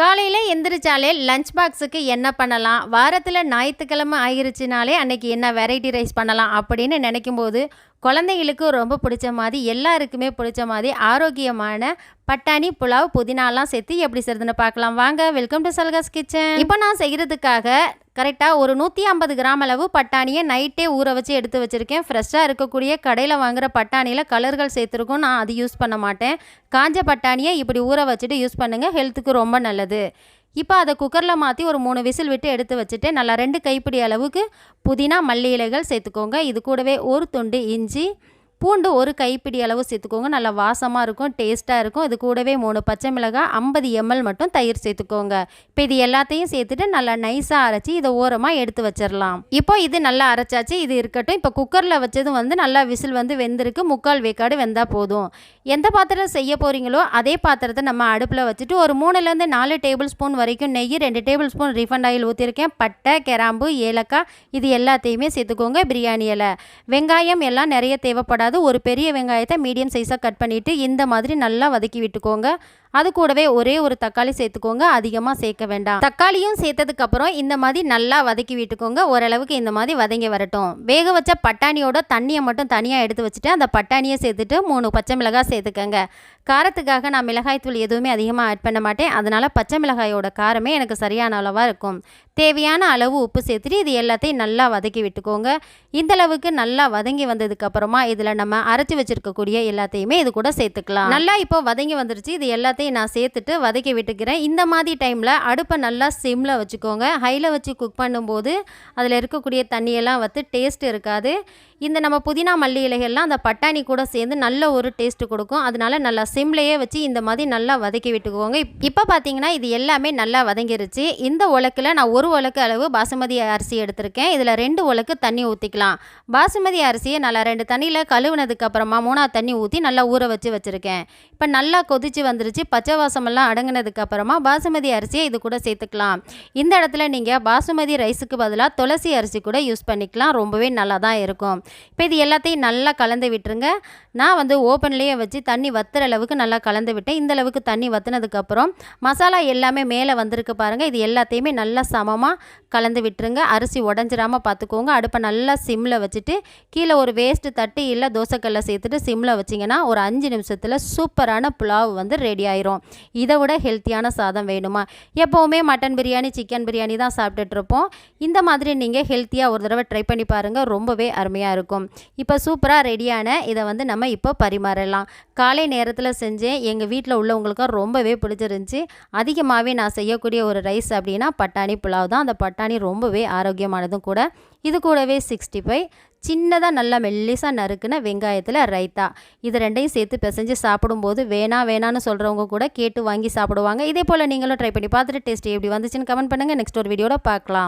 காலையில் எந்திரிச்சாலே லஞ்ச் பாக்ஸுக்கு என்ன பண்ணலாம்? வாரத்தில் ஞாயிற்றுக்கிழமை ஆயிருச்சுனாலே அன்னைக்கு என்ன வெரைட்டி ரைஸ் பண்ணலாம் அப்படின்னு நினைக்கும் போது குழந்தைங்களுக்கு ரொம்ப பிடிச்ச மாதிரி எல்லாருக்குமே பிடிச்ச மாதிரி ஆரோக்கியமான பட்டாணி புலாவ் புதினாலாம் சேர்த்து எப்படி செய்யறதுன்னு பார்க்கலாம். வாங்க வெல்கம் டு சல்காஸ் கிச்சன் இப்போ நான் செய்கிறதுக்காக கரெக்டாக ஒரு நூற்றி ஐம்பது கிராம் அளவு பட்டாணியை நைட்டே ஊற வச்சு எடுத்து வச்சுருக்கேன். ஃப்ரெஷ்ஷாக இருக்கக்கூடிய கடையில் வாங்குகிற பட்டாணியில் கலர்கள் சேர்த்துருக்கோம். நான் அது யூஸ் பண்ண மாட்டேன். காஞ்ச பட்டாணியை இப்படி ஊற வச்சுட்டு யூஸ் பண்ணுங்கள் ஹெல்த்துக்கு ரொம்ப நல்லது. இப்போ அதை குக்கரில் மாற்றி ஒரு மூணு விசில் விட்டு எடுத்து வச்சுட்டு நல்லா ரெண்டு கைப்பிடி அளவுக்கு புதினா மல்லி இலைகள் சேர்த்துக்கோங்க. இது கூடவே ஒரு துண்டு இஞ்சி பூண்டு ஒரு கைப்பிடி அளவு சேர்த்துக்கோங்க. நல்லா வாசமாக இருக்கும் டேஸ்ட்டாக இருக்கும். இது கூடவே மூணு பச்சை மிளகாய் ஐம்பது எம்எல் மட்டும் தயிர் சேர்த்துக்கோங்க. இப்போ இது எல்லாத்தையும் சேர்த்துட்டு நல்லா நைஸாக அரைச்சி இதை ஓரமாக எடுத்து வச்சிடலாம் இப்போ இது நல்லா அரைச்சாச்சு. இது இருக்கட்டும். இப்போ குக்கரில் வச்சதும் வந்து நல்லா விசில் வந்து வெந்திருக்கு. முக்கால் வேக்காடு வெந்தால் போதும். எந்த பாத்திரம் செய்ய போகிறீங்களோ அதே பாத்திரத்தை நம்ம அடுப்பில் வச்சுட்டு ஒரு மூணுலேருந்து நாலு டேபிள் ஸ்பூன் வரைக்கும் நெய் ரெண்டு டேபிள் ஸ்பூன் ரீஃபண்ட் ஆயில் ஊற்றிருக்கேன் பட்டை கிராம்பு ஏலக்காய் இது எல்லாத்தையுமே சேர்த்துக்கோங்க. பிரியாணி இலை. வெங்காயம் எல்லாம் நிறைய தேவைப்படாது. ஒரு பெரிய வெங்காயத்தை மீடியம் சைஸாக கட் பண்ணிவிட்டு இந்த மாதிரி நல்லா வதக்கி விட்டுக்கோங்க. அது கூடவே ஒரே ஒரு தக்காளி சேர்த்துக்கோங்க அதிகமாக சேர்க்க வேண்டாம். தக்காளியும் சேர்த்ததுக்கப்புறம் இந்த மாதிரி நல்லா வதக்கி விட்டுக்கோங்க. ஓரளவுக்கு இந்த மாதிரி வதங்கி வரட்டும். வேக வச்ச பட்டாணியோட தண்ணியை மட்டும் தனியாக எடுத்து வச்சுட்டு அந்த பட்டாணியை சேர்த்துட்டு மூணு பச்சை மிளகாய் சேர்த்துக்கங்க. காரத்துக்காக நான் மிளகாய் தூள் எதுவுமே அதிகமாக ஆட் பண்ண மாட்டேன். அதனால் பச்சை மிளகாயோட காரமே எனக்கு சரியான அளவாக இருக்கும். தேவையான அளவு உப்பு சேர்த்துட்டு இது எல்லாத்தையும் நல்லா வதக்கி விட்டுக்கோங்க. இந்த அளவுக்கு நல்லா வதங்கி வந்ததுக்கப்புறமா இதில் நம்ம அரைச்சி வச்சுருக்கக்கூடிய எல்லாத்தையுமே இது கூட சேர்த்துக்கலாம். நல்லா இப்போ வதங்கி வந்துருச்சு. இது எல்லாத்தையும் நான் சேர்த்துட்டு வதக்கி விட்டுக்கிறேன். இந்த மாதிரி டைமில் அடுப்பை நல்லா சிம்மில் வச்சுக்கோங்க. ஹையில் வச்சு குக் பண்ணும்போது அதில் இருக்கக்கூடிய தண்ணியெல்லாம் வந்து டேஸ்ட் இருக்காது. இந்த நம்ம புதினா மல்லி இலைகள்லாம் அந்த பட்டாணி கூட சேர்ந்து நல்ல ஒரு டேஸ்ட் கொடுக்கும். அதனால நல்லா சிம்லேயே வச்சு இந்த மாதிரி நல்லா வதக்கி விட்டுக்குவோங்க இப்போ பார்த்தீங்கன்னா இது எல்லாமே நல்லா வதங்கிருச்சு. இந்த உலக்கில் நான் ஒரு உலக்கு அளவு பாசுமதி அரிசி எடுத்திருக்கேன். இதில் ரெண்டு உலக்கு தண்ணி ஊற்றிக்கலாம் பாசுமதி அரிசியை நல்லா ரெண்டு தண்ணியில் கழுவுனதுக்கப்புறமா மூணாவது தண்ணி ஊற்றி நல்லா ஊற வச்சு வச்சுருக்கேன். இப்போ நல்லா கொதிச்சு வந்துருச்சு. பச்சை வாசமெல்லாம் அடங்கினதுக்கு அப்புறமா பாசுமதி அரிசியை இது கூட சேர்த்துக்கலாம். இந்த இடத்துல நீங்கள் பாசுமதி ரைஸுக்கு பதிலாக துளசி அரிசி கூட யூஸ் பண்ணிக்கலாம். ரொம்பவே நல்லா தான் இருக்கும். இப்போ இது எல்லாத்தையும் நல்லா கலந்து விட்டுருங்க. நான் வந்து ஓப்பன்லேயே வச்சு தண்ணி வத்துற அளவுக்கு நல்லா கலந்து விட்டேன். இந்த அளவுக்கு தண்ணி வத்துனதுக்கப்புறம் மசாலா எல்லாமே மேலே வந்திருக்கு பாருங்கள் இது எல்லாத்தையுமே நல்லா சமமாக கலந்து விட்டுருங்க. அரிசி உடஞ்சிராமல் பார்த்துக்கோங்க அடுப்பை நல்லா சிம்மில் வச்சுட்டு கீழே ஒரு வேஸ்ட்டு தட்டு இல்லை தோசைக்கல்லை சேர்த்துட்டு சிம்மில் வச்சிங்கன்னா ஒரு அஞ்சு நிமிஷத்தில் சூப்பரான புலாவ் வந்து ரெடி ஆயிரும். இதை விட ஹெல்த்தியான சாதம் வேணுமா? எப்போவுமே மட்டன் பிரியாணி சிக்கன் பிரியாணி தான் சாப்பிட்டுட்ருப்போம் இந்த மாதிரி நீங்கள் ஹெல்த்தியாக ஒரு தடவை ட்ரை பண்ணி பாருங்கள் ரொம்பவே அருமையாக இருக்கும். இப்போ சூப்பராக ரெடியான இதை வந்து நம்ம இப்போ பரிமாறலாம். காலை நேரத்தில் செஞ்சேன். எங்கள் வீட்டில் உள்ளவங்களுக்கும் ரொம்பவே பிடிச்சிருந்துச்சி. அதிகமாகவே நான் செய்யக்கூடிய ஒரு ரைஸ் அப்படின்னா பட்டாணி புலாவ் தான். அந்த பட்டாணி ரொம்பவே ஆரோக்கியமானதும் கூட இது கூடவே சிக்ஸ்டி ஃபைவ். சின்னதாக நல்லா மெல்லிசாக நறுக்குன வெங்காயத்தில் ரைத்தா. இது ரெண்டையும் சேர்த்து பிசைஞ்சு சாப்பிடும்போது வேணா வேணான்னு சொல்கிறவங்க கூட கேட்டு வாங்கி சாப்பிடுவாங்க. இதே போல் நீங்களும் ட்ரை பண்ணி பார்த்துட்டு டேஸ்ட் எப்படி வந்துச்சுன்னு கமெண்ட் பண்ணுங்கள் நெக்ஸ்ட் ஒரு வீடியோவில் பார்க்கலாம்.